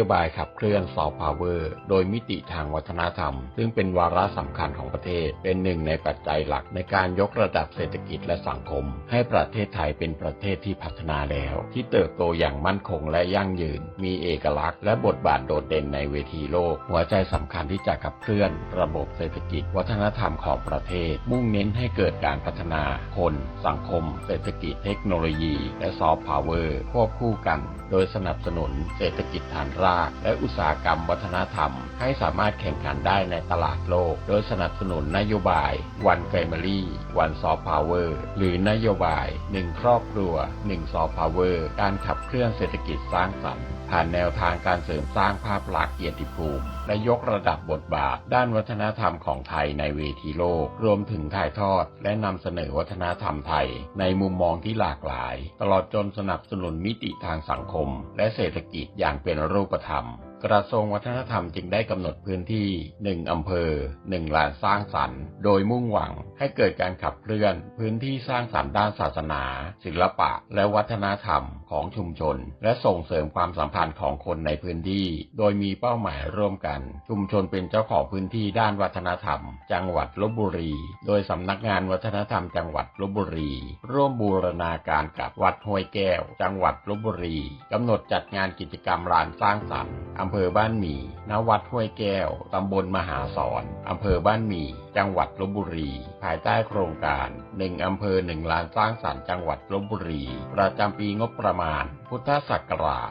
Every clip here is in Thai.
ยบายขับเคลื่อนซอฟต์พาวเวอร์โดยมิติทางวัฒนธรรม ซึ่งเป็นวาระสำคัญของประเทศ เป็นหนึ่งในปัจจัยหลักในการยกระดับเศรษฐกิจและสังคม ให้ประเทศไทยเป็นประเทศที่พัฒนาแล้ว ที่เติบโตอย่างมั่นคงและยั่งยืน มีเอกลักษณ์และบทบาทโดดเด่นในเวทีโลก หัวใจสำคัญที่จะขับเคลื่อน ระบบเศรษฐกิจ วัฒนธรรมของประเทศ มุ่งเน้นให้เกิดการพัฒนา คน สังคม เศรษฐกิจเทคโนโลยี และซอฟต์พาวเวอร์ควบคู่กัน โดยสนับสนุนเศรษฐกิจฐานรากและอุตสาหกรรมวัฒนธรรม ให้สามารถแข่งขันได้ในตลาดโลก โดยสนับสนุนนโยบาย One Family One Soft Power หรือนโยบาย 1 ครอบครัว 1 Soft Power การขับเคลื่อนเศรษฐกิจสร้างสรรค์ ผ่านแนวทางการเสริมสร้างภาพลักษณ์เกียรติภูมิ และยกระดับบทบาท ด้านวัฒนธรรมของไทยในเวทีโลก รวมถึงถ่ายทอด และนำเสนอวัฒนธรรมไทย ในมุมมองที่หลากหลาย ตลอดจนสนับสนุนมิติทางสังคม และเศรษฐกิจอย่างเป็นรูปธรรม กระทรวงวัฒนธรรมจึงได้กำหนดพื้นที่ 1 อำเภอ 1 ลานสร้างสรรค์ โดยมุ่งหวังให้เกิดการขับเคลื่อน พื้นที่สร้างสรรค์ด้านศาสนา ศิลปะ และวัฒนธรรมของชุมชน และส่งเสริมความสัมพันธ์ของคนในพื้นที่ โดยมีเป้าหมายร่วมกัน ชุมชนเป็นเจ้าของพื้นที่ด้านวัฒนธรรม จังหวัดลบบุรี โดยสำนักงานวัฒนธรรมจังหวัดลบบุรี ร่วมบูรณาการกับวัดห้วยแก้ว จังหวัดลบบุรีกำหนดจัดงานกิจกรรมลานสร้างสรรค์อำเภอบ้านหมี่ ณ วัดห้วยแก้ว ตำบลมหาสอนอำเภอบ้านหมี่ จังหวัดลบบุรี ภายใต้โครงการ1อำเภอ1ล้านสร้างสรรค์จังหวัดลบบุรี ประจำปีงบประมาณ พุทธศักราช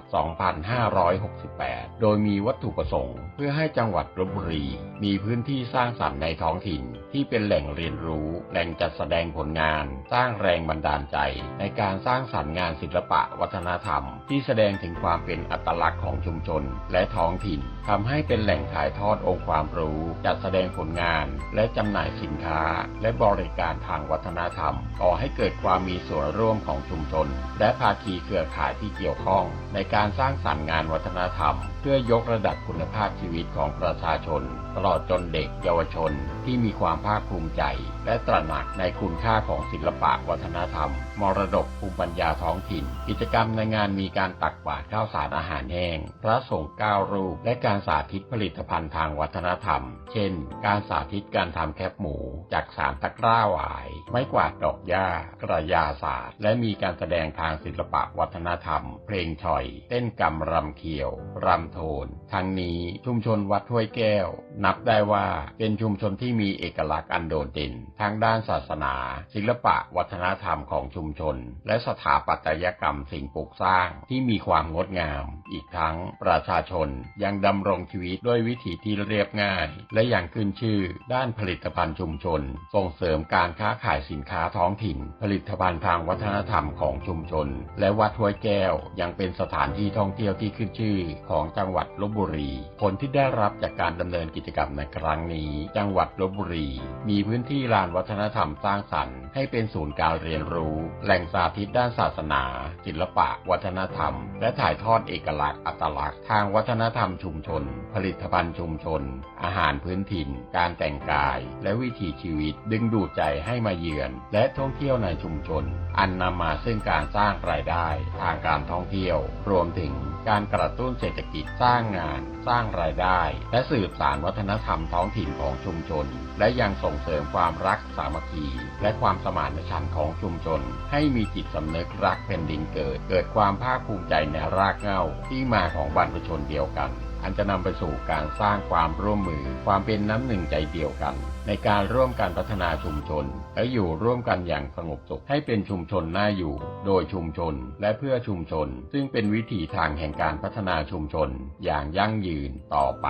2568 โดยมีวัตถุประสงค์ เพื่อให้จังหวัดลบบุรี มีพื้นที่สร้างสรรค์ในท้องถิ่น ที่เป็นแหล่งเรียนรู้ แหล่งจัดแสดงผลงาน สร้างแรงบันดาลใจ ในการสร้างสรรค์งานศิลปะวัฒนธรรม ที่แสดงถึงความเป็นอัตลักษณ์ของชุมชน และท้องถิ่นทำให้เป็นแหล่งถ่ายทอดองค์ความรู้ จัดแสดงผลงาน และจำหน่ายสินค้า และบริการทางวัฒนธรรมก่อให้เกิดความมีส่วนร่วมของชุมชน และภาคีเครือข่ายที่เกี่ยวข้อง ในการสร้างสรรค์งานวัฒนธรรม เพื่อยกระดับคุณภาพชีวิตของประชาชน ตลอดจนเด็กเยาวชน ที่มีความภาคภูมิใจ และตระหนักในคุณค่าของศิลปะวัฒนธรรม มรดกภูมิปัญญาท้องถิ่น กิจกรรมในงานมีการตักบาตรข้าวสารอาหารแห้ง พระสงฆ์เก้ารูปและการสาธิตผลิตภัณฑ์ทางวัฒนธรรม เช่น การสาธิตการทำแคบหมู จากสารตะกร้าหวาย ไม้กวาดดอกหญ้ากระยาศาสตร์ และมีการแสดงทางศิลปะวัฒนธรรม เพลงฉ่อย เต้นกำรำเขียว รำโทน ทั้งนี้ชุมชนวัดห้วยแก้ว นับได้ว่าเป็นชุมชนที่มีเอกลักษณ์อันโดดเด่นทางด้านศาสนา ศิลปะวัฒนธรรมของชุมชน และสถาปัตยกรรมสิ่งปลูกสร้างที่มีความงดงาม อีกทั้งประชาชนยังดำรงชีวิตด้วยวิถีที่เรียบง่าย และอยังขึ้นชื่อด้านผลิตภัณฑ์ชุมชน ส่งเสริมการค้าขายสินค้าท้องถิ่น ผลิตภัณฑ์ทางวัฒนธรรมของชุมชน และวัดห้วยแก้วยังเป็นสถานที่ท่องเที่ยวที่ขึ้นชื่อของจังหวัดลบบุรี ผลที่ได้รับจากการดำเนินกิจกรรมในครั้งนี้ จังหวัดลบบุรี มีพื้นที่ลานวัฒนธรรมสร้างสรรค์ให้เป็นศูนย์การเรียนรู้ แหล่งสาธิตด้านศาสนา ศิลปะ วัฒนธรรม และถ่ายทอดเอกลักษณ์อัตลักษณ์ทางวัฒนนธรรมชุมชน ผลิตภัณฑ์ชุมชน อาหารพื้นถิ่น การแต่งกาย และวิถีชีวิตดึงดูดใจให้มาเยือน และท่องเที่ยวในชุมชน อันนำมาซึ่งการสร้างรายได้ทางการท่องเที่ยว รวมถึงการกระตุ้นเศรษฐกิจสร้างงาน สร้างรายได้ และสืบสานวัฒนธรรมท้องถิ่นของชุมชน และยังส่งเสริมความรักสามัคคี และความสมานฉันท์ของชุมชน ให้มีจิตสำนึกรักแผ่นดินเกิด เกิดความภาคภูมิใจในรากเหง้าที่มาของบรรพชนเดียวกัน อันจะนำไปสู่การสร้างความร่วมมือ ความเป็นน้ำหนึ่งใจเดียวกัน ในการร่วมกันพัฒนาชุมชน และอยู่ร่วมกันอย่างสงบสุขให้เป็นชุมชนน่าอยู่ โดยชุมชนและเพื่อชุมชน ซึ่งเป็นวิถีทางแห่งการพัฒนาชุมชนอย่างยั่งยืนต่อไป